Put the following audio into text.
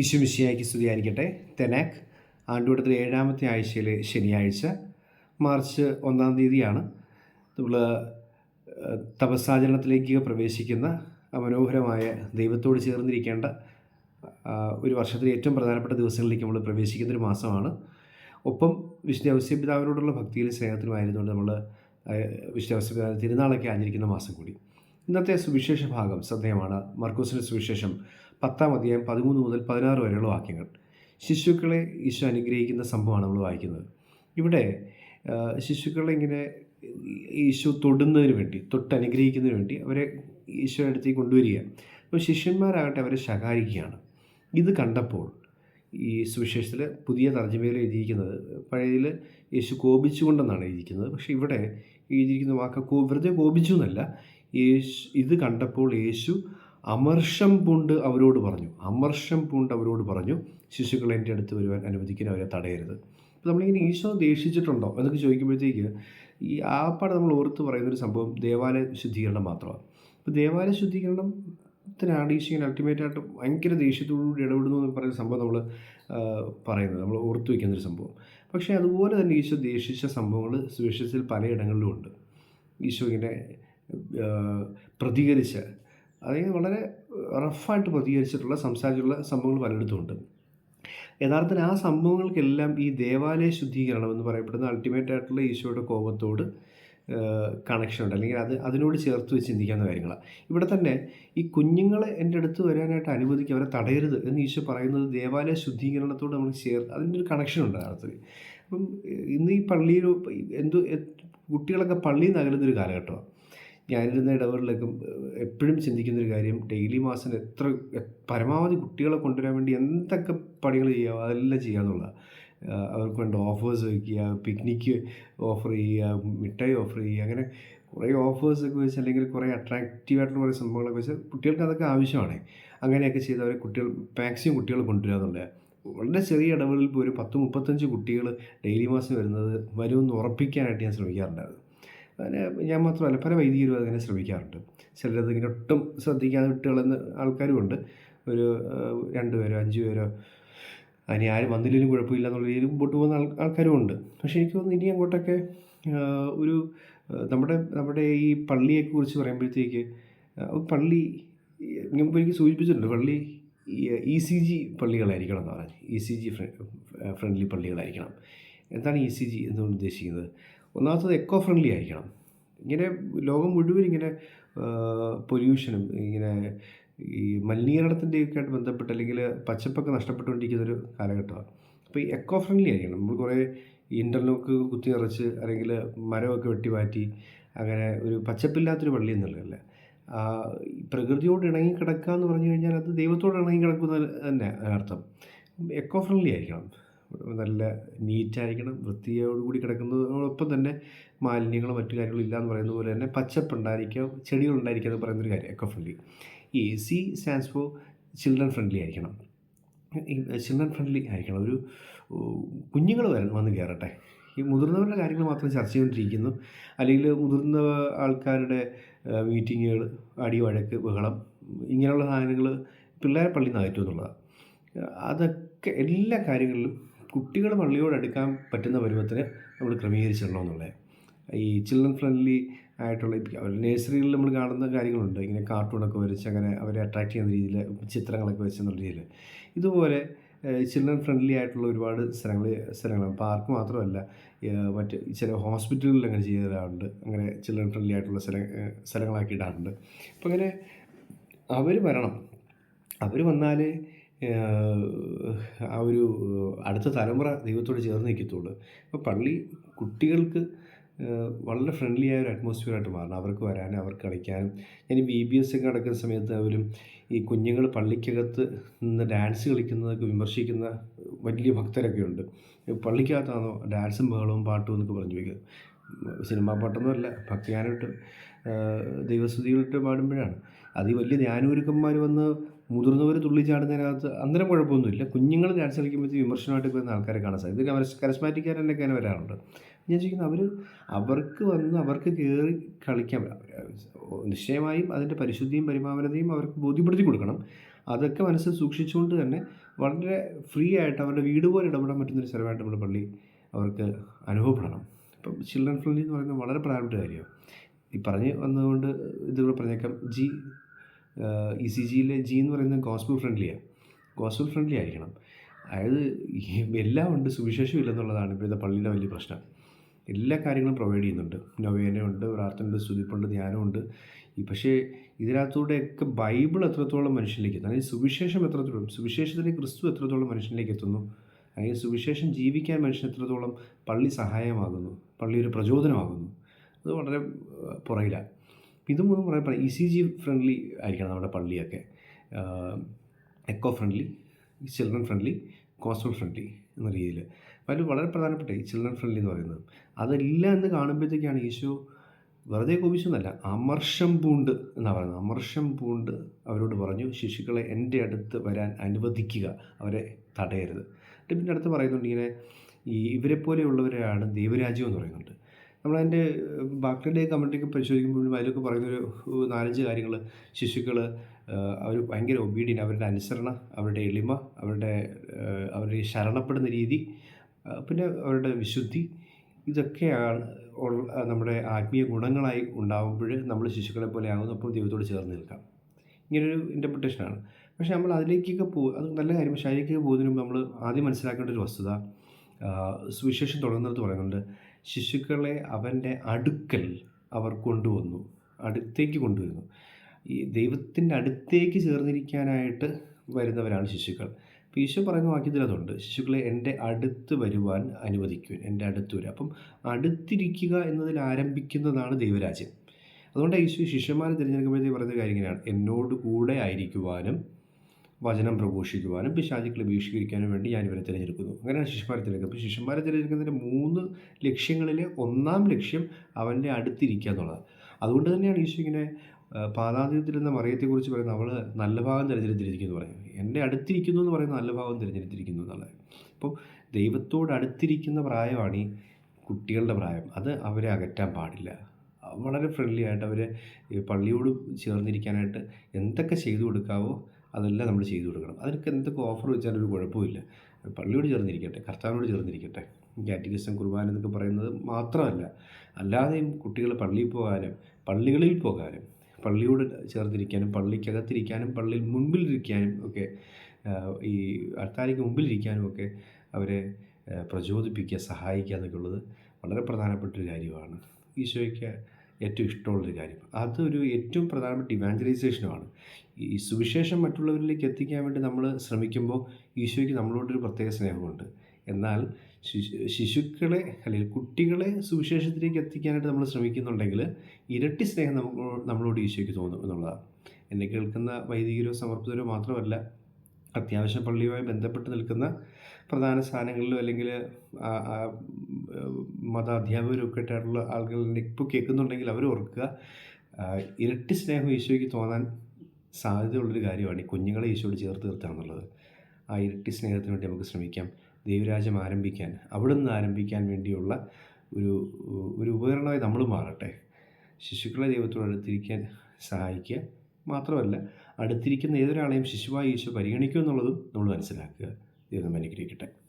ഈശുമിശിയായിക്ക് സ്തുതിയായിരിക്കട്ടെ തെനാക്ക് ആണ്ടുകൂടത്തിൽ ഏഴാമത്തെ ആഴ്ചയിലെ ശനിയാഴ്ച മാർച്ച് ഒന്നാം തീയതിയാണ്. നമ്മൾ തപസ്സാചരണത്തിലേക്ക് പ്രവേശിക്കുന്ന മനോഹരമായ ദൈവത്തോട് ചേർന്നിരിക്കേണ്ട ഒരു വർഷത്തിലെ ഏറ്റവും പ്രധാനപ്പെട്ട ദിവസങ്ങളിലേക്ക് നമ്മൾ പ്രവേശിക്കുന്ന ഒരു മാസമാണ്. ഒപ്പം വിശുദ്ധ ഔസ്യപിതാവിനോടുള്ള ഭക്തിയിലും സ്നേഹത്തിലുമായിരുന്നുകൊണ്ട് നമ്മൾ വിശുദ്ധ ഔസ്യപിതാവ് തിരുനാളൊക്കെ ആചരിക്കുന്ന മാസം കൂടി. ഇന്നത്തെ സുവിശേഷ ഭാഗം ശ്രദ്ധേയമാണ്. മർക്കോസിന്റെ സുവിശേഷം പത്താം അധ്യായം പതിമൂന്ന് മുതൽ പതിനാറ് വരെയുള്ള വാക്യങ്ങൾ. ശിശുക്കളെ ഈശോ അനുഗ്രഹിക്കുന്ന സംഭവമാണ് നമ്മൾ വായിക്കുന്നത്. ഇവിടെ ശിശുക്കളെ ഇങ്ങനെ ഈശോ തൊടുന്നതിന് വേണ്ടി തൊട്ട് അനുഗ്രഹിക്കുന്നതിന് വേണ്ടി അവരെ ഈശോ അടുത്തേക്ക് കൊണ്ടുവരിക. അപ്പോൾ ശിഷ്യന്മാരാകട്ടെ അവരെ ശകാരിക്കുകയാണ്. ഇത് കണ്ടപ്പോൾ ഈ സുവിശേഷത്തിൽ പുതിയ തർജമയിൽ എഴുതിയിരിക്കുന്നത് പഴയതിൽ യേശു കോപിച്ചുകൊണ്ടെന്നാണ് എഴുതിയിരിക്കുന്നത്. പക്ഷേ ഇവിടെ എഴുതിയിരിക്കുന്ന വാക്ക് വെറുതെ കോപിച്ചു എന്നല്ല. യേശു ഇത് കണ്ടപ്പോൾ യേശു അമർഷം പൂണ്ട് അവരോട് പറഞ്ഞു. അമർഷം പൂണ്ട് അവരോട് പറഞ്ഞു ശിശുക്കളെ എന്റെ അടുത്ത് വരുവാൻ അനുവദിക്കാൻ അവരെ തടയരുത്. അപ്പോൾ നമ്മളിങ്ങനെ ഈശോ ദേഷിച്ചിട്ടുണ്ടോ എന്നൊക്കെ ചോദിക്കുമ്പോഴത്തേക്ക് ഈ ആപ്പാട് നമ്മൾ ഓർത്ത് പറയുന്നൊരു സംഭവം ദേവാലയ ശുദ്ധീകരണം മാത്രമാണ്. അപ്പോൾ ദേവാലയ ശുദ്ധീകരണത്തിനാണ് ഈശോ ഇങ്ങനെ അൾട്ടിമേറ്റായിട്ട് ഭയങ്കര ദേഷ്യത്തോടുകൂടി ഇടപെടുന്നു എന്ന് പറയുന്ന സംഭവം നമ്മൾ പറയുന്നത്. നമ്മൾ ഓർത്ത് വയ്ക്കുന്നൊരു സംഭവം. പക്ഷേ അതുപോലെ തന്നെ ഈശോ ദേഷിച്ച സംഭവങ്ങൾ സുവിശേഷത്തിൽ പലയിടങ്ങളിലും ഉണ്ട്. ഈശോ ഇങ്ങനെ പ്രതികരിച്ച അതായത് വളരെ റഫായിട്ട് പ്രതികരിച്ചിട്ടുള്ള സംസാരിച്ചിട്ടുള്ള സംഭവങ്ങൾ പലയിടത്തും ഉണ്ട് യഥാർത്ഥത്തിൽ ആ സംഭവങ്ങൾക്കെല്ലാം ഈ ദേവാലയ ശുദ്ധീകരണം എന്ന് പറയപ്പെടുന്ന അൾട്ടിമേറ്റ് ആയിട്ടുള്ള ഈശോയുടെ കോപത്തോട് കണക്ഷൻ ഉണ്ട്. അല്ലെങ്കിൽ അത് അതിനോട് ചേർത്ത് വെച്ച് ചിന്തിക്കാവുന്ന കാര്യങ്ങളാണ്. ഇവിടെ തന്നെ ഈ കുഞ്ഞുങ്ങളെ എന്റെ അടുത്ത് വരാനായിട്ട് അനുവദിക്കുക അവരെ തടയരുത് എന്ന് ഈശോ പറയുന്നത് ദേവാലയ ശുദ്ധീകരണത്തോട് നമ്മൾ ചേർ അതിന്റെ ഒരു കണക്ഷൻ ഉണ്ട് യഥാർത്ഥത്തിൽ. അപ്പം ഇന്ന് ഈ പള്ളിയിൽ എന്തോ കുട്ടികളൊക്കെ പള്ളിയിൽ നിന്ന് അകലുന്നൊരു കാലഘട്ടമാണ്. ഞാനിരുന്ന ഇടവകളിലേക്കും എപ്പോഴും ചിന്തിക്കുന്ന ഒരു കാര്യം ഡെയിലി മാസം എത്ര പരമാവധി കുട്ടികളെ കൊണ്ടുവരാൻ വേണ്ടി എന്തൊക്കെ പണികൾ ചെയ്യാമോ അതെല്ലാം ചെയ്യാമെന്നുള്ള അവർക്ക് വേണ്ട ഓഫേഴ്സ് വയ്ക്കുക പിക്നിക്ക് ഓഫർ ചെയ്യുക മിഠായി ഓഫർ ചെയ്യുക അങ്ങനെ കുറേ ഓഫേഴ്സൊക്കെ വെച്ച് അല്ലെങ്കിൽ കുറേ അട്രാക്റ്റീവായിട്ടുള്ള കുറേ സംഭവങ്ങളൊക്കെ വെച്ച് കുട്ടികൾക്ക് അതൊക്കെ ആവശ്യമാണ്. അങ്ങനെയൊക്കെ ചെയ്ത് അവരെ കുട്ടികൾ മാക്സിമം കുട്ടികൾ കൊണ്ടുവരിക വളരെ ചെറിയ ഇടവേളയിൽ പോലും പത്ത് മുപ്പത്തഞ്ച് കുട്ടികൾ ഡെയിലി മാസം വരുന്നത് വരുമെന്ന് ഉറപ്പിക്കാനായിട്ട് ഞാൻ ശ്രമിക്കാറുണ്ടായിരുന്നു. അതിന് ഞാൻ മാത്രമല്ല പല വൈദികരും അതിനെ ശ്രമിക്കാറുണ്ട്. ചിലരത് ഇങ്ങനെ ഒട്ടും ശ്രദ്ധിക്കാതെ വിട്ട് കളയുന്ന ആൾക്കാരുമുണ്ട്. ഒരു രണ്ട് പേരോ അഞ്ച് പേരോ അതിന് ആരും വന്നില്ലെങ്കിലും കുഴപ്പമില്ല എന്നുള്ള രീതിയിൽ മുമ്പോട്ട് പോകുന്ന ആൾ ആൾക്കാരുമുണ്ട്. പക്ഷേ എനിക്ക് തോന്നുന്നു ഇനി അങ്ങോട്ടൊക്കെ ഒരു നമ്മുടെ നമ്മുടെ ഈ പള്ളിയെക്കുറിച്ച് പറയുമ്പോഴത്തേക്ക് പള്ളി മുമ്പ് എനിക്ക് സൂചിപ്പിച്ചിട്ടുണ്ട് പള്ളി ഇ സി ജി പള്ളികളായിരിക്കണം എന്ന് പറഞ്ഞു. ഇ സി ജി ഫ്രണ്ട്ലി പള്ളികളായിരിക്കണം. എന്താണ് ഇ സി ജി എന്നുകൊണ്ട് ഉദ്ദേശിക്കുന്നത്? ഒന്നാമത്തത് എക്കോ ഫ്രണ്ട്ലി ആയിരിക്കണം. ഇങ്ങനെ ലോകം മുഴുവൻ ഇങ്ങനെ പൊല്യൂഷനും ഇങ്ങനെ ഈ മലിനീകരണത്തിന്റെയൊക്കെ ആയിട്ട് ബന്ധപ്പെട്ട് അല്ലെങ്കിൽ പച്ചപ്പൊക്കെ നഷ്ടപ്പെട്ടുകൊണ്ടിരിക്കുന്നൊരു കാലഘട്ടമാണ്. അപ്പോൾ ഈ എക്കോ ഫ്രണ്ട്ലി ആയിരിക്കണം. നമ്മൾ കുറേ ഇന്റർലോക്ക് കുത്തി നിറച്ച് അല്ലെങ്കിൽ മരമൊക്കെ വെട്ടി മാറ്റി അങ്ങനെ ഒരു പച്ചപ്പില്ലാത്തൊരു പള്ളി എന്നുള്ളതല്ല. പ്രകൃതിയോട് ഇണങ്ങി കിടക്കുക എന്ന് പറഞ്ഞു കഴിഞ്ഞാൽ അത് ദൈവത്തോട് ഇണങ്ങി കിടക്കുന്ന തന്നെ അർത്ഥം എക്കോ ഫ്രണ്ട്ലി ആയിരിക്കണം. നല്ല നീറ്റായിരിക്കണം. വൃത്തിയോടുകൂടി കിടക്കുന്നതോടൊപ്പം തന്നെ മാലിന്യങ്ങളും മറ്റു കാര്യങ്ങളും ഇല്ല എന്ന് പറയുന്നത് പോലെ തന്നെ പച്ചപ്പ് ഉണ്ടായിരിക്കാം ചെടികൾ ഉണ്ടായിരിക്കുക എന്ന് പറയുന്നൊരു കാര്യം എക്കോ ഫ്രണ്ട്ലി ഈ C stands for children friendly ആയിരിക്കണം. ചിൽഡ്രൻ ഫ്രണ്ട്ലി ആയിരിക്കണം. ഒരു കുഞ്ഞുങ്ങൾ വരാൻ വന്ന് കയറട്ടെ. ഈ മുതിർന്നവരുടെ കാര്യങ്ങൾ മാത്രം ചർച്ച ചെയ്തുകൊണ്ടിരിക്കുന്നു. അല്ലെങ്കിൽ മുതിർന്ന ആൾക്കാരുടെ മീറ്റിങ്ങുകൾ അടി വഴക്ക് ബഹളം ഇങ്ങനെയുള്ള സാധനങ്ങൾ പിള്ളേരെ പള്ളിയിൽ നിന്ന് അകറ്റും എന്നുള്ളതാണ്. അതൊക്കെ എല്ലാ കാര്യങ്ങളിലും കുട്ടികൾ പള്ളിയോട് അടുക്കാൻ പറ്റുന്ന പരുവത്തിന് നമ്മൾ ക്രമീകരിച്ചിടണമെന്നുള്ളത് ഈ ചിൽഡ്രൻ ഫ്രണ്ട്ലി ആയിട്ടുള്ള നേഴ്സറികളിൽ നമ്മൾ കാണുന്ന കാര്യങ്ങളുണ്ട്. ഇങ്ങനെ കാർട്ടൂണൊക്കെ വരച്ച് അങ്ങനെ അവരെ അട്രാക്ട് ചെയ്യുന്ന രീതിയിൽ ചിത്രങ്ങളൊക്കെ വെച്ച് രീതിയിൽ. ഇതുപോലെ ചിൽഡ്രൻ ഫ്രണ്ട്ലി ആയിട്ടുള്ള ഒരുപാട് സ്ഥലങ്ങൾ സ്ഥലങ്ങളാണ്. പാർക്ക് മാത്രമല്ല മറ്റ് ചില ഹോസ്പിറ്റലുകളിൽ അങ്ങനെ ചെയ്യാറുണ്ട് അങ്ങനെ ചിൽഡ്രൻ ഫ്രണ്ട്ലി ആയിട്ടുള്ള സ്ഥല സ്ഥലങ്ങളാക്കി ഇടാറുണ്ട്. അപ്പോൾ അങ്ങനെ അവർ വരണം. അവർ വന്നാൽ ആ ഒരു അടുത്ത തലമുറ ദൈവത്തോട് ചേർന്ന് നിൽക്കത്തുള്ളൂ. അപ്പോൾ പള്ളി കുട്ടികൾക്ക് വളരെ ഫ്രണ്ട്ലി ആയ ഒരു അറ്റ്മോസ്ഫിയറായിട്ട് മാറണം. അവർക്ക് വരാനും അവർക്ക് കളിക്കാനും. ഞാൻ ബി ബി എസ് ഒക്കെ നടക്കുന്ന സമയത്ത് അവരും ഈ കുഞ്ഞുങ്ങൾ പള്ളിക്കകത്ത് നിന്ന് ഡാൻസ് കളിക്കുന്നതൊക്കെ വിമർശിക്കുന്ന വലിയ ഭക്തരൊക്കെ ഉണ്ട്. പള്ളിക്കകത്താണോ ഡാൻസും ബഹളവും പാട്ടും എന്നൊക്കെ പറഞ്ഞു വയ്ക്കുക സിനിമാ പാട്ടൊന്നുമല്ല ഭക്തിയാനായിട്ട് ദൈവസ്തുതികളിട്ട് പാടുമ്പോഴാണ്. അത് വലിയ ധ്യാനഗുരുക്കന്മാർ വന്ന് മുതിർന്നവർ തുള്ളി ചാടുന്നതിനകത്ത് അന്നേരം കുഴപ്പമൊന്നുമില്ല. കുഞ്ഞുങ്ങൾ ഡാൻസ് കളിക്കുമ്പോഴത്തേക്ക് വിമർശനമായിട്ട് വരുന്ന ആൾക്കാരെ കാണാൻ സാധിക്കും. ഇത് കരസ്മാറ്റിക്കാരനൊക്കെ അങ്ങനെ വരാറുണ്ട്. ഞാൻ ചോദിക്കുന്നത് അവർ അവർക്ക് വന്ന് അവർക്ക് കയറി കളിക്കാൻ നിശ്ചയമായും അതിന്റെ പരിശുദ്ധിയും പരിമാവനതയും അവർക്ക് ബോധ്യപ്പെടുത്തി കൊടുക്കണം. അതൊക്കെ മനസ്സിൽ സൂക്ഷിച്ചുകൊണ്ട് തന്നെ വളരെ ഫ്രീ ആയിട്ട് അവരുടെ വീട് പോലെ ഇടപെടാൻ പറ്റുന്നൊരു സ്ഥലമായിട്ട് നമ്മുടെ പള്ളി അവർക്ക് അനുഭവപ്പെടണം. ഇപ്പം ചിൽഡ്രൻ ഫ്രണ്ട്ലി എന്ന് പറയുന്നത് വളരെ പ്രധാനപ്പെട്ട കാര്യമാണ്. ഈ പറഞ്ഞ് വന്നതുകൊണ്ട് ഇതുകൂടെ പറഞ്ഞേക്കാം. ജി ഇ സി ജിയിലെ ജി എന്ന് പറയുന്നത് ഗോസ്ബിൾ ഫ്രണ്ട്ലിയാണ് ഗോസ്ബിൾ ഫ്രണ്ട്ലി ആയിരിക്കണം. അതായത് എല്ലാം ഉണ്ട് സുവിശേഷം ഇല്ലെന്നുള്ളതാണ് ഇപ്പോഴത്തെ പള്ളിയിലെ വലിയ പ്രശ്നം. എല്ലാ കാര്യങ്ങളും പ്രൊവൈഡ് ചെയ്യുന്നുണ്ട്. നൊവേനയുണ്ട് പ്രാർത്ഥനയുണ്ട് സ്തുതിപ്പുണ്ട് ധ്യാനമുണ്ട് പക്ഷേ ഇതിനകത്തൂടെയൊക്കെ ബൈബിൾ എത്രത്തോളം മനുഷ്യനിലേക്ക് എത്തുന്നു? അല്ലെങ്കിൽ സുവിശേഷം എത്രത്തോളം സുവിശേഷത്തിലെ ക്രിസ്തു എത്രത്തോളം മനുഷ്യനിലേക്ക് എത്തുന്നു? അല്ലെങ്കിൽ സുവിശേഷം ജീവിക്കാൻ മനുഷ്യൻ എത്രത്തോളം പള്ളി സഹായമാകുന്നു? പള്ളി ഒരു പ്രചോദനമാകുന്നു? അത് വളരെ പുറകിലാണ്. ഇത് പറയാൻ ഇ സി ജി ഫ്രണ്ട്ലി ആയിരിക്കണം നമ്മുടെ പള്ളിയൊക്കെ. Eco friendly children friendly coastal friendly എന്ന രീതിയിൽ അതിൽ വളരെ പ്രധാനപ്പെട്ട ഈ ചിൽഡ്രൻ ഫ്രണ്ട്ലി എന്ന് പറയുന്നത് അതല്ല എന്ന് കാണുമ്പോഴത്തേക്കാണ് ഈശോ വെറുതെ കോപിച്ചൊന്നുമല്ല അമർഷം പൂണ്ട് എന്നാണ് പറയുന്നത്. അമർഷം പൂണ്ട് അവരോട് പറഞ്ഞു ശിശുക്കളെ എന്റെ അടുത്ത് വരാൻ അനുവദിക്കുക അവരെ തടയരുത്. എന്നിട്ട് പിന്നെ അടുത്ത് പറയുന്നുണ്ട് ഇങ്ങനെ ഈ ഇവരെ പോലെയുള്ളവരെയാണ് ദൈവരാജ്യം എന്ന് പറയുന്നുണ്ട്. നമ്മളതിന്റെ ബാക്കിയുടെ കമ്മിറ്റിയൊക്കെ പരിശോധിക്കുമ്പോഴും അതിലൊക്കെ പറയുന്നൊരു നാലഞ്ച് കാര്യങ്ങൾ ശിശുക്കൾ അവർ ഭയങ്കര ഒബീഡിയൻ അവരുടെ അനുസരണ അവരുടെ എളിമ അവരുടെ അവർ ശരണപ്പെടുന്ന രീതി പിന്നെ അവരുടെ വിശുദ്ധി ഇതൊക്കെയാണ് നമ്മുടെ ആത്മീയ ഗുണങ്ങളായി ഉണ്ടാകുമ്പോൾ നമ്മൾ ശിശുക്കളെ പോലെ ആകുന്നു അപ്പോൾ ദൈവത്തോട് ചേർന്ന് നിൽക്കാം. ഇങ്ങനൊരു ഇന്റർപ്രിട്ടേഷനാണ് പക്ഷേ നമ്മൾ അതിലേക്കൊക്കെ പോ അത് നല്ല കാര്യം പക്ഷേ അതിലേക്കൊക്കെ പോകുന്നതിന് നമ്മൾ ആദ്യം മനസ്സിലാക്കേണ്ട ഒരു വസ്തുത സുവിശേഷം തുടങ്ങുന്നത് പറയുന്നുണ്ട്. ശിശുക്കളെ അവന്റെ അടുക്കൽ അവർ കൊണ്ടുവന്നു. അടുത്തേക്ക് കൊണ്ടുവരുന്നു ഈ ദൈവത്തിന്റെ അടുത്തേക്ക് ചേർന്നിരിക്കാനായിട്ട് വരുന്നവരാണ് ശിശുക്കൾ. അപ്പോൾ ഈശോ പറയുന്ന വാക്യത്തിൽ അതുണ്ട്. ശിശുക്കളെ എന്റെ അടുത്ത് വരുവാൻ അനുവദിക്കുവാൻ. എന്റെ അടുത്ത് വരിക. അപ്പം അടുത്തിരിക്കുക എന്നതിൽ ആരംഭിക്കുന്നതാണ് ദൈവരാജ്യം. അതുകൊണ്ട് ഈശോ ശിഷ്യന്മാരെ തിരഞ്ഞെടുക്കുമ്പോഴത്തേക്ക് പറയുന്ന കാര്യം ഇങ്ങനെയാണ്. എന്നോട് കൂടെ ആയിരിക്കുവാനും വചനം പ്രഘോഷിക്കുവാനും പിശാചുക്കളെ ബഹിഷ്കരിക്കാനും വേണ്ടി ഞാൻ ഇവരെ തിരഞ്ഞെടുക്കുന്നു. അങ്ങനെയാണ് ശിഷ്യന്മാരെ തിരഞ്ഞെടുക്കുന്നത്. അപ്പോൾ ശിഷ്യന്മാരെ തിരഞ്ഞെടുക്കുന്നതിന്റെ മൂന്ന് ലക്ഷ്യങ്ങളിൽ ഒന്നാം ലക്ഷ്യം അവന്റെ അടുത്തിരിക്കുക എന്നുള്ളതാണ്. അതുകൊണ്ട് തന്നെയാണ് ഈശോ ഇങ്ങനെ നിന്ന് മറിയത്തെക്കുറിച്ച് പറയുന്നത് അവൾ നല്ല ഭാഗം തിരഞ്ഞെടുത്തിരിക്കുന്നു പറയുന്നത്. എന്റെ അടുത്തിരിക്കുന്നു എന്ന് പറയുന്നത് നല്ല ഭാഗം തിരഞ്ഞെടുത്തിരിക്കുന്നു എന്നുള്ളത് അപ്പോൾ ദൈവത്തോട് അടുത്തിരിക്കുന്ന പ്രായമാണ് ഈ കുട്ടികളുടെ പ്രായം. അത് അവരെ അകറ്റാൻ പാടില്ല. വളരെ ഫ്രണ്ട്ലി ആയിട്ട് അവരെ പള്ളിയോട് ചേർന്നിരിക്കാനായിട്ട് എന്തൊക്കെ ചെയ്തു കൊടുക്കാവോ അതെല്ലാം നമ്മൾ ചെയ്തു കൊടുക്കണം. അതിനൊക്കെ എന്തൊക്കെ ഓഫർ വെച്ചാലും ഒരു കുഴപ്പമില്ല. പള്ളിയോട് ചേർന്നിരിക്കട്ടെ കർത്താവിനോട് ചേർന്നിരിക്കട്ടെ. കാറ്റഗിസം കുർബാന എന്നൊക്കെ പറയുന്നത് മാത്രമല്ല അല്ലാതെയും കുട്ടികൾ പള്ളിയിൽ പോകാനും പള്ളികളിൽ പോകാനും പള്ളിയോട് ചേർന്നിരിക്കാനും പള്ളിക്കകത്തിരിക്കാനും പള്ളിയിൽ മുൻപിലിരിക്കാനും ഒക്കെ ഈ അർത്താരിക്ക് മുമ്പിലിരിക്കാനും ഒക്കെ അവരെ പ്രചോദിപ്പിക്കുക സഹായിക്കുക എന്നൊക്കെ ഉള്ളത് വളരെ പ്രധാനപ്പെട്ട ഒരു കാര്യമാണ്. ഈശോയ്ക്ക് ഏറ്റവും ഇഷ്ടമുള്ളൊരു കാര്യം. അതൊരു ഏറ്റവും പ്രധാനപ്പെട്ട ഇവാഞ്ചലൈസേഷനുമാണ്. ഈ സുവിശേഷം മറ്റുള്ളവരിലേക്ക് എത്തിക്കാൻ വേണ്ടി നമ്മൾ ശ്രമിക്കുമ്പോൾ ഈശോയ്ക്ക് നമ്മളോടൊരു പ്രത്യേക സ്നേഹമുണ്ട്. എന്നാൽ ശിശുക്കളെ അല്ലെങ്കിൽ കുട്ടികളെ സുവിശേഷത്തിലേക്ക് എത്തിക്കാനായിട്ട് നമ്മൾ ശ്രമിക്കുന്നുണ്ടെങ്കിൽ ഇരട്ടി സ്നേഹം നമുക്ക് നമ്മളോട് ഈശോയ്ക്ക് തോന്നും എന്നുള്ളതാണ്. എന്നെ കേൾക്കുന്ന വൈദികരോ സമർപ്പിതരോ മാത്രമല്ല അത്യാവശ്യം പള്ളിയുമായി ബന്ധപ്പെട്ട് നിൽക്കുന്ന പ്രധാന സ്ഥാനങ്ങളിലും അല്ലെങ്കിൽ മത അധ്യാപകരും ഒക്കെ ആയിട്ടുള്ള ആളുകൾ ഇപ്പോൾ കേൾക്കുന്നുണ്ടെങ്കിൽ അവർ ഓർക്കുക ഇരട്ടി സ്നേഹം ഈശോയ്ക്ക് തോന്നാൻ സാധ്യതയുള്ളൊരു കാര്യമാണ് ഈ കുഞ്ഞുങ്ങളെ ഈശോയോട് ചേർത്ത് നിർത്തുക എന്നുള്ളത് ആ ഇരട്ടി സ്നേഹത്തിന് വേണ്ടി നമുക്ക് ശ്രമിക്കാം. ദൈവരാജ്യം ആരംഭിക്കാൻ അവിടെ നിന്ന് ആരംഭിക്കാൻ വേണ്ടിയുള്ള ഒരു ഒരു ഉപകരണമായി നമ്മൾ മാറട്ടെ. ശിശുക്കളെ ദൈവത്തോട് അടുത്തിരിക്കാൻ സഹായിക്കുക. മാത്രമല്ല അടുത്തിരിക്കുന്ന ഏതൊരാളെയും ശിശുവായി ഈശോ പരിഗണിക്കുമെന്നുള്ളതും നമ്മൾ മനസ്സിലാക്കുക. ദൈവം അനുഗ്രഹിക്കട്ടെ.